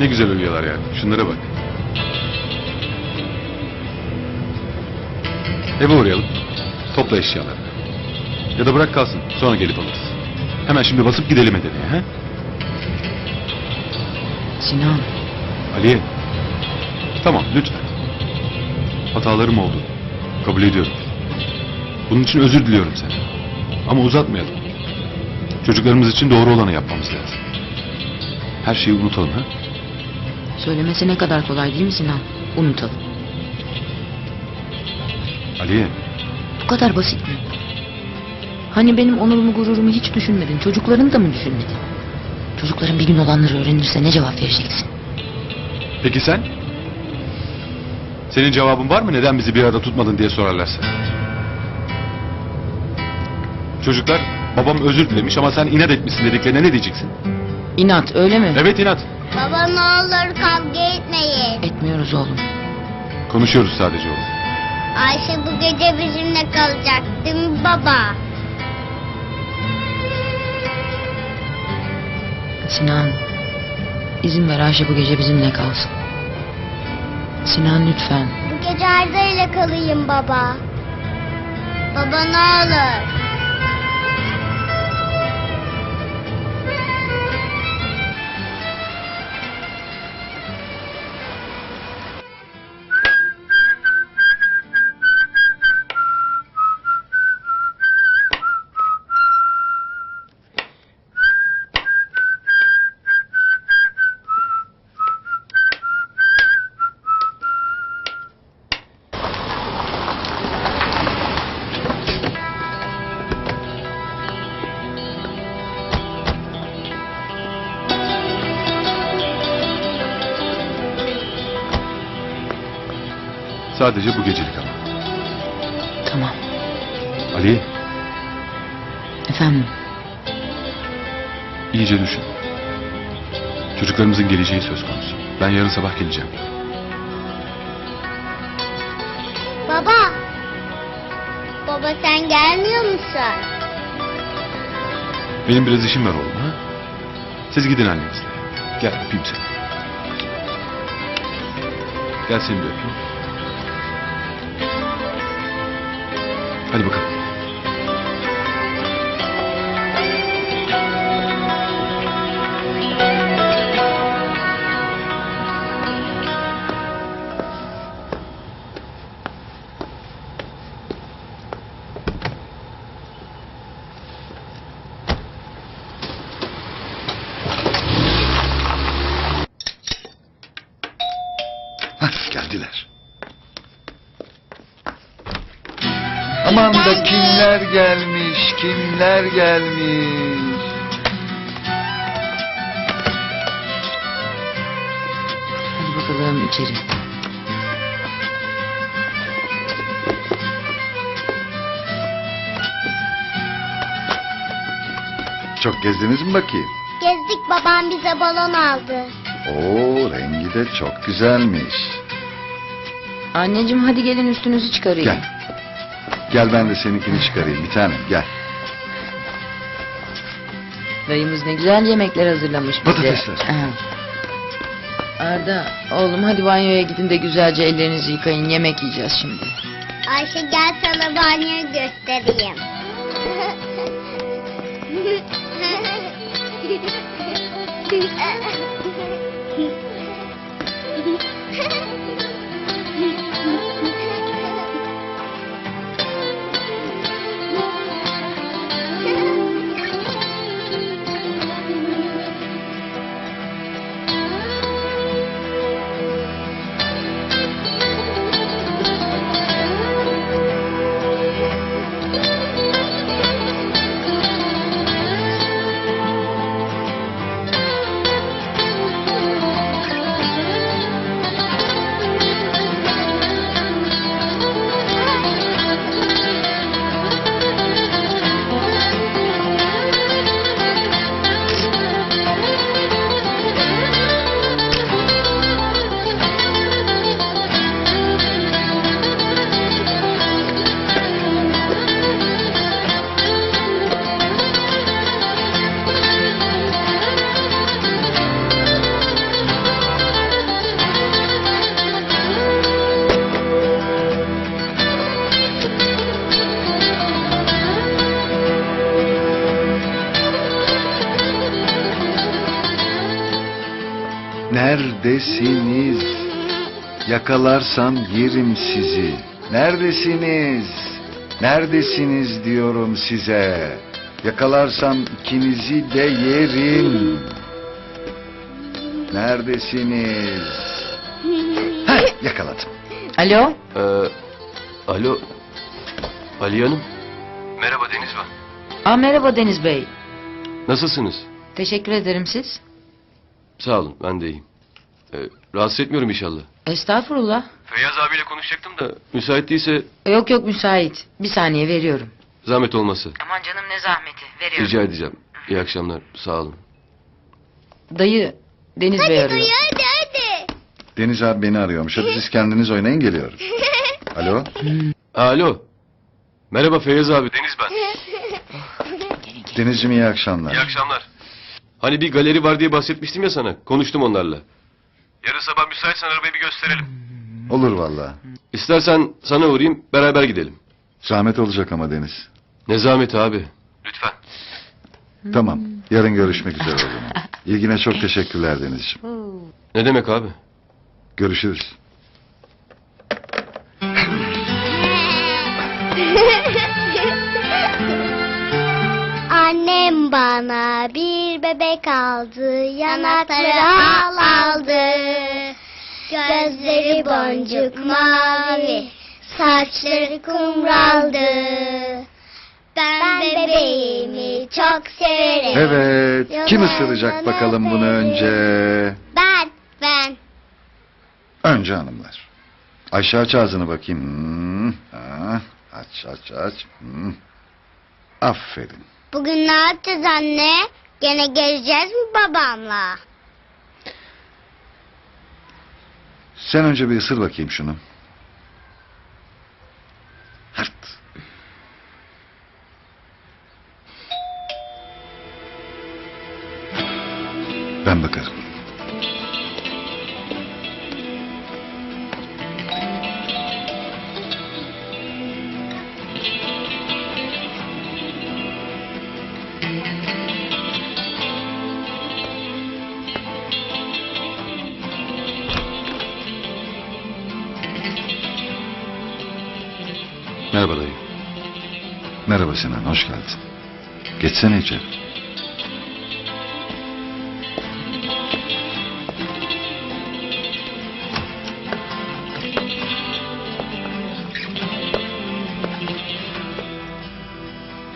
Ne güzel uyuyorlar yani. Şunlara bak. Eve uğrayalım. Topla eşyalarını. Ya da bırak kalsın. Sonra gelip alırız. Hemen şimdi basıp gidelim Edirne'ye. He? Sinan, Aliye. Tamam lütfen. Hatalarım oldu. Kabul ediyorum. Bunun için özür diliyorum senden. Ama uzatmayalım. Çocuklarımız için doğru olanı yapmamız lazım. Her şeyi unutalım ha? Söylemesi ne kadar kolay değil mi Sinan? Unutalım. Aliye. Bu kadar basit mi? Hani benim onurumu gururumu hiç düşünmedin. Çocukların da mı düşünmedin? Çocukların bir gün olanları öğrenirse ne cevap vereceksin? Peki sen? Senin cevabın var mı neden bizi bir arada tutmadın diye sorarlarsa? Çocuklar babam özür dilemiş ama sen inat etmişsin dediklerine ne diyeceksin? İnat öyle mi? Evet inat. Baba ne olur kavga etmeyin. Etmiyoruz oğlum. Konuşuyoruz sadece oğlum. Ayşe bu gece bizimle kalacak değil mi baba? Sinan, izin ver Ayşe bu gece bizimle kalsın. Sinan lütfen. Bu gece Arda ile kalayım baba. Baba ne olur. Sadece bu gecelik ama. Tamam. Ali Efendim, iyice düşün. Çocuklarımızın geleceği söz konusu. Ben yarın sabah geleceğim. Baba. Baba sen gelmiyor musun? Benim biraz işim var oğlum ha. Siz gidin annenizle. Gel öpeyim seni. Gel seni de öpeyim. Hadi bakalım. Aman da kimler gelmiş, kimler gelmiş. hadi bakalım içeri. Çok gezdiniz mi bakayım? Gezdik babam bize balon aldı. Oo, rengi de çok güzelmiş. Anneciğim hadi gelin üstünüzü çıkarayım. Gel. Gel ben de seninkini çıkarayım bir tanem gel. Dayımız ne güzel yemekler hazırlamış bize. Patatesler. Arda oğlum hadi banyoya gidin de güzelce ellerinizi yıkayın yemek yiyeceğiz şimdi. Ayşe gel sana banyoyu göstereyim. Neredesiniz? Yakalarsam yerim sizi. Neredesiniz? Neredesiniz diyorum size. Yakalarsam ikinizi de yerim. Neredesiniz? Heh, yakaladım. Alo? Ee, alo. Ali Hanım. Merhaba Deniz ben. Aa, merhaba Deniz Bey. Nasılsınız? Teşekkür ederim siz. Sağ olun ben de iyiyim. Ee, rahatsız etmiyorum inşallah. Estağfurullah. Feyyaz abiyle konuşacaktım da. Müsait değilse Yok yok müsait. Bir saniye veriyorum. zahmet olması. Aman canım ne zahmeti. Veriyorum. Rica edeceğim. İyi akşamlar. Sağ olun. Dayı Deniz Bey arıyor. Duy hadi hadi. Deniz abi beni arıyormuş. Hadi siz kendiniz oynayın geliyorum. Alo? Alo. Merhaba Feyyaz abi. Deniz ben. Denizciğim iyi akşamlar. İyi akşamlar. Hani bir galeri var diye bahsetmiştim ya sana. Konuştum onlarla. Yarın sabah müsaitsen arabayı bir gösterelim. Olur valla. İstersen sana uğrayayım beraber gidelim. Zahmet olacak ama Deniz. Ne zahmet abi. Lütfen. Tamam. Yarın görüşmek üzere o zaman. İlgine çok teşekkürler Denizciğim. Ne demek abi? Görüşürüz. Annem bana bir bebek aldı, yanakları al aldı. Gözleri boncuk mavi, saçları kumraldı. Ben bebeğimi çok severim. Evet. Kim ısıracak bakalım bunu önce? Ben, ben. Önce hanımlar. Ayşe aç ağzını bakayım. Hmm, ha, aç aç aç. Hmm. Aferin. Bugün ne yapacağız anne? Gene geleceğiz mi babamla? Sen önce bir ısır bakayım şunu. Merhaba Sinan, hoş geldin. Geçsene içeri.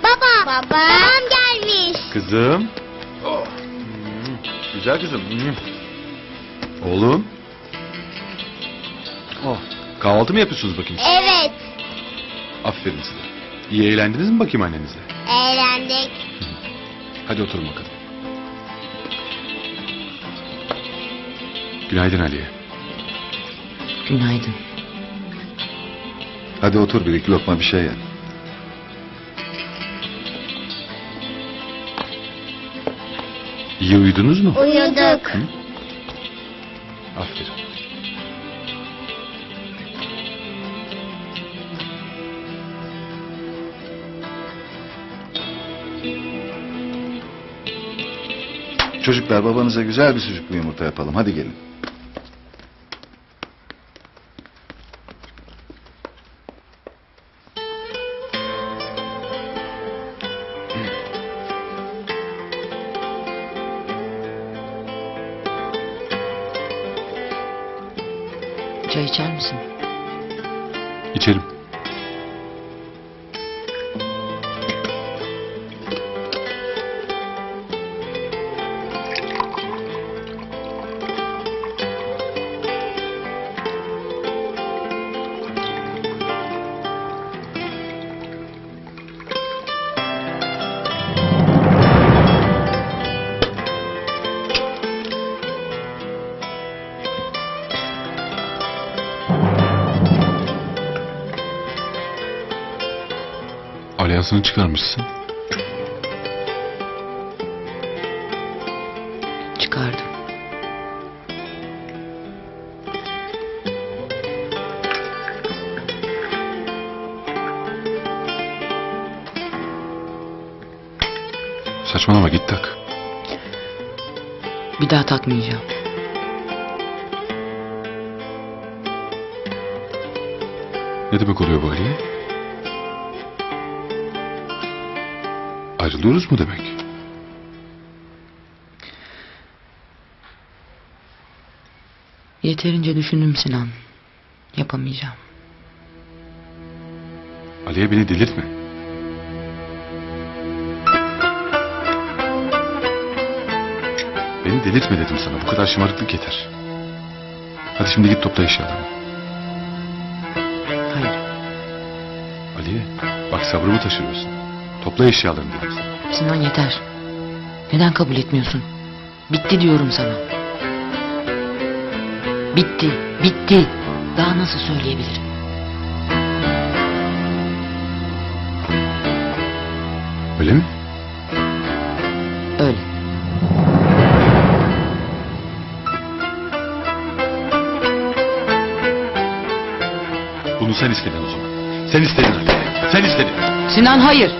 Baba, babam gelmiş. Kızım. Hmm, Güzel kızım. Hmm. Oğlum. Oh, kahvaltı mı yapıyorsunuz bakayım? Evet, Aferin size. İyi eğlendiniz mi bakayım annenizle? eğlendik. Hadi oturun bakalım. Günaydın Aliye. Günaydın. Hadi otur bir iki lokma bir şey ye. İyi uyudunuz mu? Uyuduk. Aferin. Çocuklar babanıza güzel bir sucuklu yumurta yapalım. Hadi gelin. Çay içer misin? İçerim. Balyasını çıkarmışsın. Çıkardım. Saçmalama git tak. Bir daha takmayacağım. Ne demek oluyor bu Aliye? Ayrılıyoruz mu demek? Yeterince düşündüm Sinan. Yapamayacağım. Aliye beni delirtme. Beni delirtme dedim sana. Bu kadar şımarıklık yeter. Hadi şimdi git topla eşyalarını. Hayır. Aliye bak sabrımı taşırıyorsun. Topla eşyalarını sana. Sinan yeter. Neden kabul etmiyorsun? Bitti diyorum sana. Bitti. Bitti. Daha nasıl söyleyebilirim? Öyle mi? Öyle. Bunu sen istedin o zaman. Sen istedin Aliye. Sen istedin. Sinan hayır.